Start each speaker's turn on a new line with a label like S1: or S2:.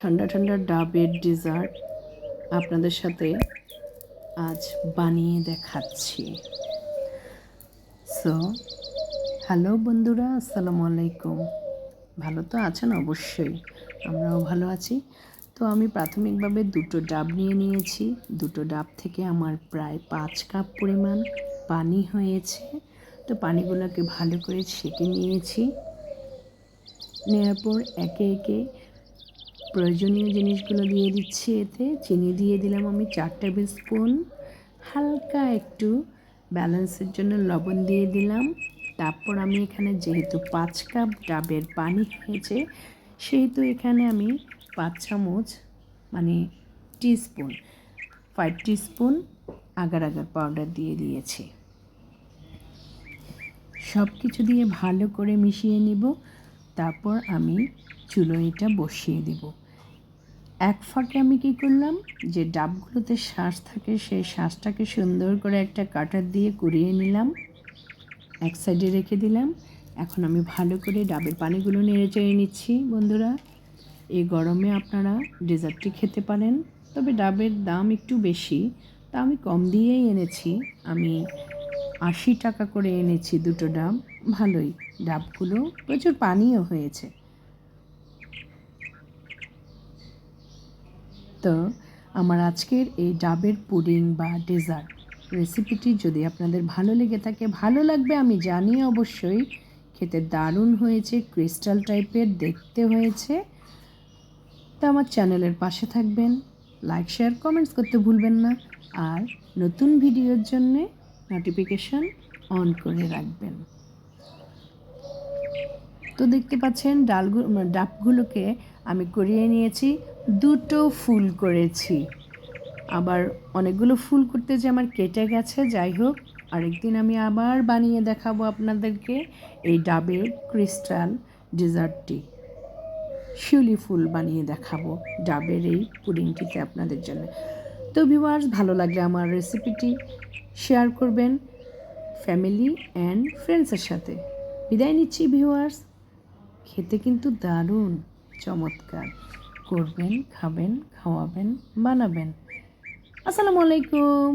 S1: ঠান্ডা ঠান্ডা ডাবের ডেজার্ট আপনাদের সাথে আজ বানিয়ে দেখাচ্ছি। সো হ্যালো বন্ধুরা, আসসালামু আলাইকুম। ভালো তো আছেন? অবশ্যই। আমরাও ভালো আছি। তো আমি প্রাথমিকভাবে দুটো ডাব নিয়ে নিয়েছি। দুটো ডাব থেকে আমার প্রায় পাঁচ কাপ পরিমাণ পানি হয়েছে। তো পানিগুলোকে ভালো করে ছেঁকে নিয়েছি। নেওয়ার পর একে একে প্রয়োজনীয় জিনিসগুলো দিয়ে দিচ্ছি এতে। চিনি দিয়ে দিলাম আমি চার টেবিল স্পুন। হালকা একটু ব্যালেন্সের জন্য লবণ দিয়ে দিলাম। তারপর আমি এখানে যেহেতু পাঁচ কাপ ডাবের পানি হয়েছে, সেহেতু এখানে আমি পাঁচ চামচ মানে teaspoon, five teaspoon agar agar powder দিয়ে দিয়েছি। সব কিছু দিয়ে ভালো করে মিশিয়ে নিব। তারপর আমি চুলো এটা বসিয়ে দেব। এক ফাঁকে আমি কি করলাম? যে ডাবগুলোতে শ্বাস থাকে, সেই শ্বাসটাকে সুন্দর করে একটা কাটার দিয়ে কুড়িয়ে নিলাম। এক সাইডে রেখে দিলাম। এখন আমি ভালো করে ডাবের পানিগুলো নেড়ে চেড়ে নিচ্ছি, বন্ধুরা। এই গরমে আপনারা ডেজার্টটি খেতে পারেন, তবে ডাবের দাম একটু বেশি। তা আমি কম দিয়েই এনেছি। আমি আশি টাকা করে এনেছি দুটো ডাব। ভালোই, ডাবগুলো প্রচুর পানিও হয়েছে। তো আমার আজকের এই ডাবের পুডিং বা ডেজার্ট রেসিপিটি যদি আপনাদের ভালো লেগে থাকে, ভালো লাগবে আমি জানি অবশ্যই, খেতে দারুণ হয়েছে, ক্রিস্টাল টাইপের দেখতে হয়েছে। তো আমার চ্যানেলের পাশে থাকবেন, লাইক, শেয়ার, কমেন্টস করতে ভুলবেন না আর নতুন ভিডিওর জন্যে নোটিফিকেশান অন করে রাখবেন। তো দেখতে পাচ্ছেন ডালগুলো ডাবগুলোকে আমি করিয়ে নিয়েছি। দুটো ফুল করেছি। আবার অনেকগুলো ফুল করতে যে আমার কেটে গেছে, যাই হোক, আরেকদিন আমি আবার বানিয়ে দেখাবো আপনাদেরকে এই ডাবের ক্রিস্টাল ডেজার্টটি। শিউলি ফুল বানিয়ে দেখাবো ডাবের এই পুডিংটিতে আপনাদের জন্য। তো ভিউয়ার্স, ভালো লাগলে আমার রেসিপিটি শেয়ার করবেন ফ্যামিলি অ্যান্ড ফ্রেন্ডসের সাথে। বিদায় নিচ্ছি ভিউয়ার্স। খেতে কিন্তু দারুণ, চমৎকার। করবেন খাবেন খাওয়াবেন বানাবেন। আসসালামু আলাইকুম।